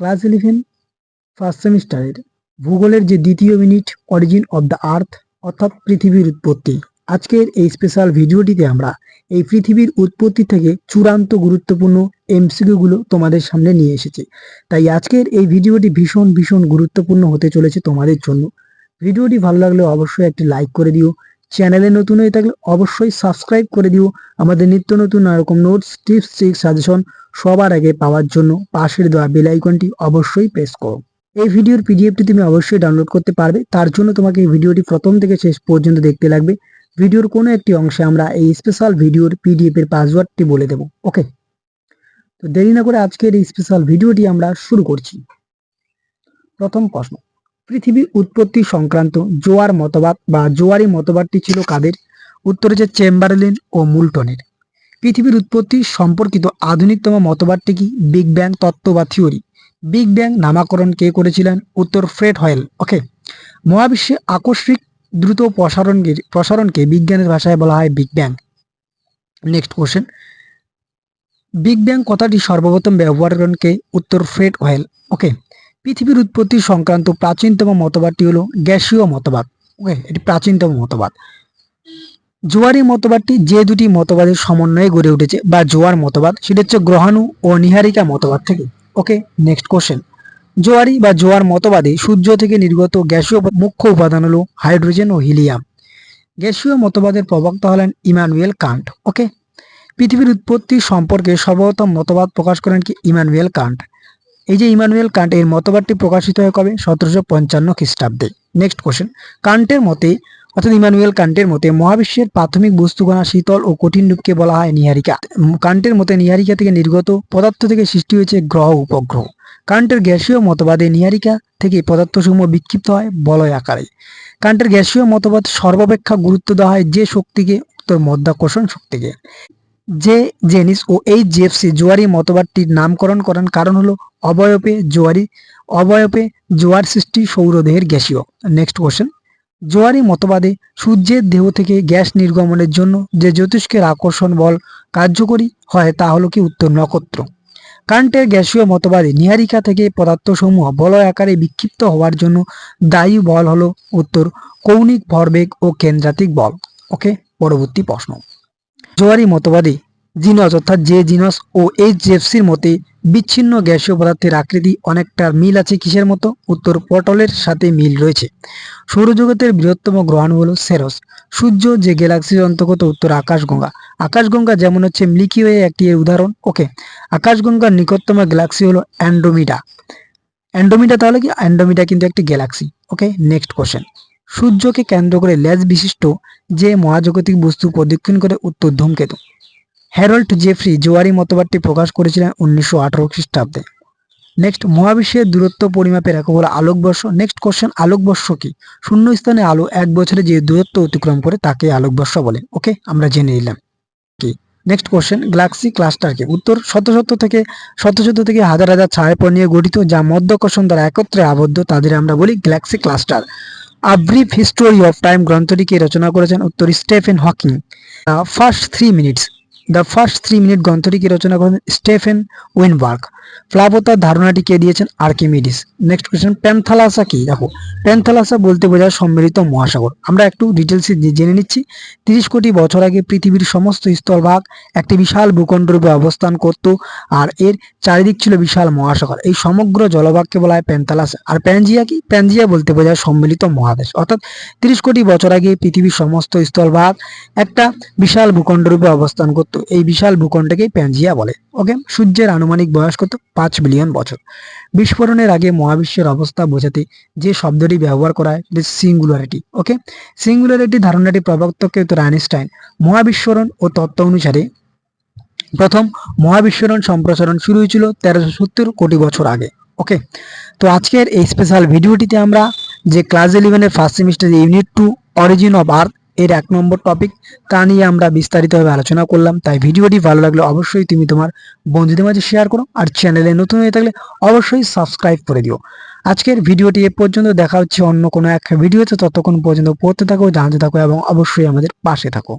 Class eleven, first সেমিস্টারের ভূগোলের যে দ্বিতীয় unit origin of the earth, অর্থাৎ পৃথিবীর উৎপত্তি। আজকের এই স্পেশাল ভিডিওটিতে আমরা এই পৃথিবীর উৎপত্তি থেকে চূড়ান্ত গুরুত্বপূর্ণ এমসিকিউগুলো তোমাদের সামনে নিয়ে এসেছি। তাই আজকের এই ভিডিওটি ভীষণ ভীষণ গুরুত্বপূর্ণ হতে চলেছে তোমাদের জন্য। ভিডিওটি ভালো লাগলে অবশ্যই একটি লাইক করে দিও চ্যানেলে নতুন হয়ে থাকলে অবশ্যই সাবস্ক্রাইব করে দিও। আমাদের নিত্য নতুন নানা নোটস টিপস ট্রিক্স সাজেশন সবার আগে পাওয়ার জন্য পাশের দেওয়া বেল আইকনটি অবশ্যই প্রেস করো। এই ভিডিওর পিডিএফটি তুমি অবশ্যই ডাউনলোড করতে পারবে। তার জন্য তোমাকে এই ভিডিওটি প্রথম থেকে শেষ পর্যন্ত দেখতে লাগবে। ভিডিওর কোনো একটি অংশে আমরা এই স্পেশাল ভিডিওর পিডিএফ এর পাসওয়ার্ডটি বলে দেব। ওকে তো দেরি না করে আজকের এই স্পেশাল ভিডিওটি আমরা শুরু করছি। প্রথম প্রশ্ন। পৃথিবীর উৎপত্তি সংক্রান্ত জোয়ার মতবাদ বা জোয়ারি মতবাদটি ছিল কাদের? উত্তর হচ্ছে চেম্বারলিন ও মুলটনের। পৃথিবীর উৎপত্তি সম্পর্কিত আধুনিকতম মতবাদটি কি? বিগ ব্যাং তত্ত্ব বা থিওরি। বিগ ব্যাং নামাকরণ কে করেছিলেন? উত্তর ফ্রেড হয়েল। ওকে। মহাবিশ্বে আকস্মিক দ্রুত প্রসারণকে প্রসারণকে বিজ্ঞানের ভাষায় বলা হয় big bang. Next question. Big bang কথাটি সর্বপ্রথম ব্যবহার করেন কে উত্তর ফ্রেড হয়েল। ওকে। পৃথিবীর উৎপত্তি সংক্রান্ত প্রাচীনতম মতবাদটি হলো গ্যাসীয় মতবাদ। ওকে এটি প্রাচীনতম মতবাদ। জোয়ারি মতবাদটি যে দুটি মতবাদের সমন্বয়ে গড়ে উঠেছে বা জোয়ার মতবাদ, সেটা হচ্ছে গ্রহাণু ও নিহারিকা মতবাদ থেকে। ওকে নেক্সট কোশ্চেন জোয়ারি বা জোয়ার মতবাদে সূর্য থেকে নির্গত গ্যাসীয় মুখ্য উপাদান হলো হাইড্রোজেন ও হিলিয়াম। গ্যাসীয় মতবাদের প্রবক্তা হলেন ইমানুয়েল কান্ট। ওকে পৃথিবীর উৎপত্তি সম্পর্কে সর্বপ্রথম মতবাদ প্রকাশ করেন কি? Immanuel Kant. এই যে ইমানুয়েল কান্ট এর মতবাদটি প্রকাশিত হয় কবে? সতেরোশো পঞ্চান্ন খ্রিস্টাব্দে। নেক্সট কোশ্চেন কান্টের মতে, অর্থাৎ ইমানুয়েল কান্টের মতে, মহাবিশ্বের প্রাথমিক বস্তুকণা শীতল ও কঠিন রূপকে বলা হয় নিহারিকা। কান্টের মতে, নিহারিকা থেকে নির্গত পদার্থ থেকে সৃষ্টি হয়েছে গ্রহ উপগ্রহ। কান্টের গ্যাসীয় মতবাদে নিহারিকা থেকে পদার্থসমূহ বিক্ষিপ্ত হয় বলয় আকারে। কান্টের গ্যাসীয় মতবাদ সর্বাপেক্ষা গুরুত্ব দেওয়া হয় যে শক্তিকে, উত্তর মধ্যাকর্ষণ শক্তিকে। যে জেনিস ও এই জেফসি জোয়ারি মতবাদটির নামকরণ করেন কারণ হলো অবয়বে জোয়ারি, অবয়বে জোয়ার সৃষ্টি সৌরদেহের গ্যাসীয়। নেক্সট কোশ্চেন জোয়ারি মতবাদে সূর্যের দেহ থেকে গ্যাস নির্গমনের জন্য যে জ্যোতিষ্কের আকর্ষণ বল কার্যকরী হয় তা হলো কি উত্তর, নক্ষত্র। কান্টের গ্যাসীয় মতবাদে নিহারিকা থেকে পদার্থসমূহ বলয় আকারে বিক্ষিপ্ত হওয়ার জন্য দায়ী বল হলো উত্তর কৌণিক ভরবেগ ও কেন্দ্রাতিক বল। ওকে পরবর্তী প্রশ্ন। জোয়ারি মতবাদে জিনস অর্থাৎ যে জিনস ও এইচ জেফসির মতে বিচ্ছিন্ন গ্যাসীয় পদার্থের আকৃতি অনেকটা মিল আছে কিসের মতো? উত্তর, পটলের সাথে মিল রয়েছে। সৌরজগতের বৃহত্তম গ্রহাণু হলো সেরস। সূর্য যে গ্যালাক্সির অন্তর্গত উত্তর আকাশগঙ্গা। আকাশগঙ্গা যেমন হচ্ছে মিল্কি ওয়ে একটি উদাহরণ। ওকে। আকাশগঙ্গার নিকটতম গ্যালাক্সি হলো অ্যান্ডোমিডা অ্যান্ডোমিডা তাহলে কি? অ্যান্ডোমিডা কিন্তু একটি গ্যালাক্সি। ওকে, নেক্সট কোশ্চেন। সূর্যকে কেন্দ্র করে লেজ বিশিষ্ট যে মহাজাগতিক বস্তু প্রদক্ষিণ করে উত্তর ধূমকেতু। হ্যারল্ড জেফ্রি জোয়ারি মতবাদটি প্রকাশ করেছিলেন উনিশশো আঠারো খ্রিস্টাব্দে। নেক্সট, মহাবিশ্বের দূরত্ব পরিমাপের একক হলো আলোকবর্ষ নেক্সট কোশ্চেন আলোকবর্ষ কি? শূন্য স্থানে আলো এক বছরে যে দূরত্ব অতিক্রম করে তাকে আলোকবর্ষ বলে। ওকে, আমরা জেনে নিলাম। কি? নেক্সট কোশ্চেন, গ্যালাক্সি ক্লাস্টার কি? উত্তর শত শত থেকে শত শত থেকে হাজার হাজার ছায়াপথ নিয়ে গঠিত, যা মধ্যাকর্ষণ দ্বারা একত্রে আবদ্ধ, তাদের আমরা বলি galaxy cluster. A brief history of time গ্রন্থটিকে রচনা করেছেন উত্তর Stephen Hawking. First three minutes the first three minute গ্রন্থটিকে রচনা করেন স্টেফেন উইনবার্গ প্লাবতার ধারণাটি কে দিয়েছেন আর্কিমিডিস। নেক্সট কোয়েশ্চেন প্যান্থালাসা কি? দেখো, প্যান্থালাসা বলতে বোঝায় সম্মিলিত মহাসাগর। আমরা একটু ডিটেলসে জেনে নিচ্ছি। তিরিশ কোটি বছর আগে পৃথিবীর সমস্ত স্থলভাগ একটি বিশাল ভূখণ্ড রূপে অবস্থান করত আর এর চারিদিক ছিল বিশাল মহাসাগর। এই সমগ্র জলভাগকে বলা হয় প্যান্থালাসা। আর প্যানজিয়া কি? প্যানজিয়া বলতে বোঝায় সম্মিলিত মহাদেশ। অর্থাৎ তিরিশ কোটি বছর আগে পৃথিবীর সমস্ত স্থলভাগ একটা বিশাল ভূখণ্ড রূপে অবস্থান করত। এই বিশাল ভূখণ্ডকেই প্যাঞ্জিয়া বলে। ওকে, সূর্যের আনুমানিক বয়স কত? পাঁচ বিলিয়ন বছর। বিস্ফোরণের আগে মহাবিশ্বের অবস্থা বোঝাতে যে শব্দটি ব্যবহার করা হয় সিঙ্গুলারিটি ওকে সিঙ্গুলারিটি ধারণাটি প্রবক্তকে উত্তর আইনস্টাইন। মহাবিস্ফোরণ ও তত্ত্ব অনুসারে প্রথম মহাবিস্ফোরণ সম্প্রসারণ শুরু হয়েছিল তেরোশো সত্তর কোটি বছর আগে ওকে তো আজকের এই স্পেশাল ভিডিওটিতে আমরা যে ক্লাস ইলেভেনের first semester unit two origin of earth এর এক নম্বর টপিক তা নিয়ে আমরা বিস্তারিতভাবে আলোচনা করলাম। তাই ভিডিওটি ভালো লাগলে অবশ্যই তুমি তোমার বন্ধুদের মাঝে শেয়ার করো আর চ্যানেলে নতুন হয়ে থাকলে অবশ্যই সাবস্ক্রাইব করে দিও। আজকের ভিডিওটি এ পর্যন্ত, দেখা হচ্ছে অন্য কোনো এক ভিডিওতে। ততক্ষণ পর্যন্ত পড়তে থাকো, জানতে থাকো এবং অবশ্যই আমাদের পাশে থাকো।